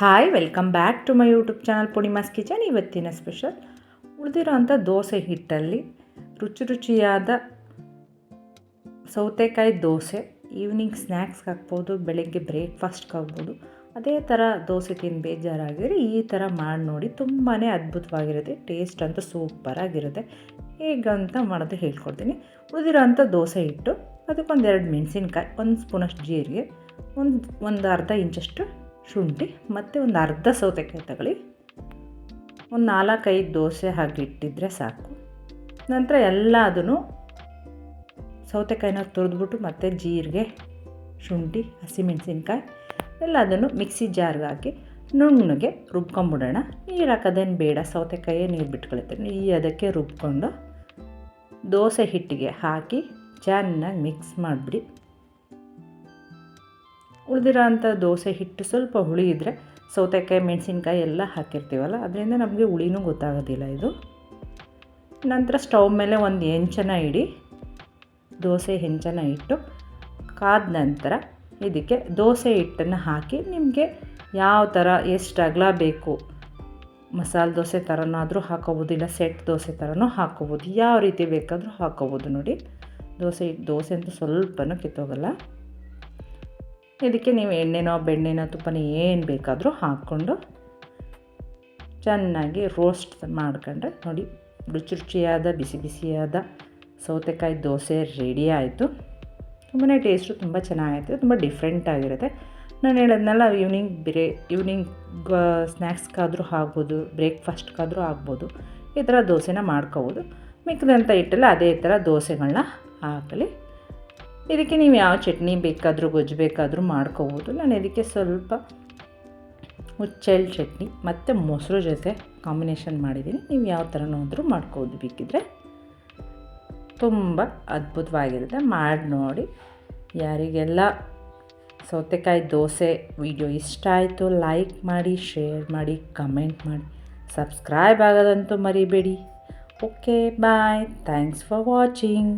Hi welcome back to my YouTube channel Poornima's kitchen ಇವತ್ತಿನ special ಉಳಿದಿರೋಂಥ ದೋಸೆ ಹಿಟ್ಟಲ್ಲಿ ರುಚಿ ರುಚಿಯಾದ ಸೌತೆಕಾಯಿ ದೋಸೆ ಈವ್ನಿಂಗ್ ಸ್ನ್ಯಾಕ್ಸ್ಗೆ ಹಾಕ್ಬೋದು, ಬೆಳಗ್ಗೆ ಬ್ರೇಕ್ಫಾಸ್ಟ್ಗೆ ಹಾಕ್ಬೋದು. ಅದೇ ಥರ ದೋಸೆ ತಿಂದು ಬೇಜಾರಾಗಿದ್ರೆ ಈ ಥರ ಮಾಡಿ ನೋಡಿ ತುಂಬಾ ಅದ್ಭುತವಾಗಿರುತ್ತೆ ಟೇಸ್ಟ್ ಅಂತೂ ಸೂಪರಾಗಿರುತ್ತೆ ಹೇಗಂತ ಮಾಡೋದು ಹೇಳ್ಕೊಡ್ತೀನಿ. ಉಳಿದಿರೋ ಅಂಥ ದೋಸೆ ಹಿಟ್ಟು, ಅದಕ್ಕೊಂದೆರಡು ಮೆಣಸಿನ್ಕಾಯಿ, ಒಂದು ಸ್ಪೂನಷ್ಟು ಜೀರಿಗೆ, ಒಂದು ಒಂದು ಅರ್ಧ ಇಂಚಷ್ಟು ಶುಂಠಿ, ಮತ್ತು ಒಂದು ಅರ್ಧ ಸೌತೆಕಾಯಿ ತಗೊಳ್ಳಿ. ಒಂದು ನಾಲ್ಕೈದು ದೋಸೆ ಹಾಗೆ ಇಟ್ಟಿದ್ರೆ ಸಾಕು. ನಂತರ ಎಲ್ಲ ಅದನ್ನು ಸೌತೆಕಾಯಿನ ತುರಿದ್ಬಿಟ್ಟು ಮತ್ತು ಜೀರಿಗೆ, ಶುಂಠಿ, ಹಸಿಮೆಣಸಿನ್ಕಾಯಿ, ಎಲ್ಲ ಅದನ್ನು ಮಿಕ್ಸಿ ಜಾರ್ಗೆ ಹಾಕಿ ನುಣ್ಣಗೆ ರುಬ್ಕೊಂಬಿಡೋಣ. ನೀರು ಹಾಕೋದೇನು ಬೇಡ, ಸೌತೆಕಾಯೇ ನೀರು ಬಿಟ್ಕೊಳುತ್ತೆ. ಈ ಅದಕ್ಕೆ ರುಬ್ಕೊಂಡು ದೋಸೆ ಹಿಟ್ಟಿಗೆ ಹಾಕಿ ಚೆನ್ನಾಗಿ ಮಿಕ್ಸ್ ಮಾಡಿಬಿಡಿ. ಉಳಿದಿರೋ ಅಂಥ ದೋಸೆ ಹಿಟ್ಟು ಸ್ವಲ್ಪ ಹುಳಿ ಇದ್ದರೆ ಸೌತೆಕಾಯಿ, ಮೆಣಸಿನ್ಕಾಯಿ ಎಲ್ಲ ಹಾಕಿರ್ತೀವಲ್ಲ, ಅದರಿಂದ ನಮಗೆ ಹುಳಿನೂ ಗೊತ್ತಾಗೋದಿಲ್ಲ ಇದು. ನಂತರ ಸ್ಟವ್ ಮೇಲೆ ಒಂದು ಹೆಂಚನ ಇಡಿ, ದೋಸೆ ಹೆಂಚನ ಇಟ್ಟು ಕಾದ ನಂತರ ಇದಕ್ಕೆ ದೋಸೆ ಹಿಟ್ಟನ್ನು ಹಾಕಿ ನಿಮಗೆ ಯಾವ ಥರ ಎಷ್ಟು ಅಗಲ ಬೇಕು, ಮಸಾಲೆ ದೋಸೆ ಥರನಾದರೂ ಹಾಕೋಬೋದು, ಇಲ್ಲ ಸೆಟ್ ದೋಸೆ ಥರನೂ ಹಾಕೋಬೋದು, ಯಾವ ರೀತಿ ಬೇಕಾದರೂ ಹಾಕೋಬೋದು ನೋಡಿ. ದೋಸೆ ದೋಸೆ ಅಂತೂ ಸ್ವಲ್ಪನೂ ಕಿತ್ತೋಗಲ್ಲ. ಇದಕ್ಕೆ ನೀವು ಎಣ್ಣೆನೋ ಬೆಣ್ಣೆನೋ ತುಪ್ಪನೋ ಏನು ಬೇಕಾದರೂ ಹಾಕ್ಕೊಂಡು ಚೆನ್ನಾಗಿ ರೋಸ್ಟ್ ಮಾಡ್ಕೊಂಡ್ರೆ ನೋಡಿ ರುಚಿ ರುಚಿಯಾದ ಬಿಸಿ ಬಿಸಿಯಾದ ಸೌತೆಕಾಯಿ ದೋಸೆ ರೆಡಿ ಆಯಿತು. ತುಂಬಾ ಟೇಸ್ಟು ತುಂಬ ಚೆನ್ನಾಗಿರುತ್ತೆ ತುಂಬ ಡಿಫ್ರೆಂಟ್ ಆಗಿರುತ್ತೆ. ನಾನು ಹೇಳೋದ್ನಲ್ಲ ಈವ್ನಿಂಗ್ ಬ್ರೇ ಈವ್ನಿಂಗ್ ಸ್ನ್ಯಾಕ್ಸ್ಗಾದರೂ ಆಗ್ಬೋದು ಬ್ರೇಕ್ಫಾಸ್ಟ್ಗಾದರೂ ಆಗ್ಬೋದು ಈ ಥರ ದೋಸೆನ ಮಾಡ್ಕೋಬೋದು. ಮಿಕ್ಕದಂಥ ಹಿಟ್ಟಲ್ಲಿ ಅದೇ ಥರ ದೋಸೆಗಳನ್ನ ಹಾಕಲಿ. ಇದಕ್ಕೆ ನೀವು ಯಾವ ಚಟ್ನಿ ಬೇಕಾದರೂ, ಗೊಜ್ಜು ಬೇಕಾದರೂ ಮಾಡ್ಕೋಬೋದು. ನಾನು ಇದಕ್ಕೆ ಸ್ವಲ್ಪ ಹುಚ್ಚೆಳ್ ಚಟ್ನಿ ಮತ್ತು ಮೊಸರು ಜೊತೆ ಕಾಂಬಿನೇಷನ್ ಮಾಡಿದ್ದೀನಿ. ನೀವು ಯಾವ ಥರನಾದರೂ ಮಾಡ್ಕೋಬೋದು ಬೇಕಿದ್ರೆ. ತುಂಬ ಅದ್ಭುತವಾಗಿರುತ್ತೆ. ಮಾಡಿ ನೋಡಿ. ಯಾರಿಗೆಲ್ಲ ಸೌತೆಕಾಯಿ ದೋಸೆ ವಿಡಿಯೋ ಇಷ್ಟ ಆಯಿತು ಲೈಕ್ ಮಾಡಿ ಶೇರ್ ಮಾಡಿ ಕಮೆಂಟ್ ಮಾಡಿ. ಸಬ್ಸ್ಕ್ರೈಬ್ ಆಗೋದಂತೂ ಮರಿಬೇಡಿ. Okay bye thanks for watching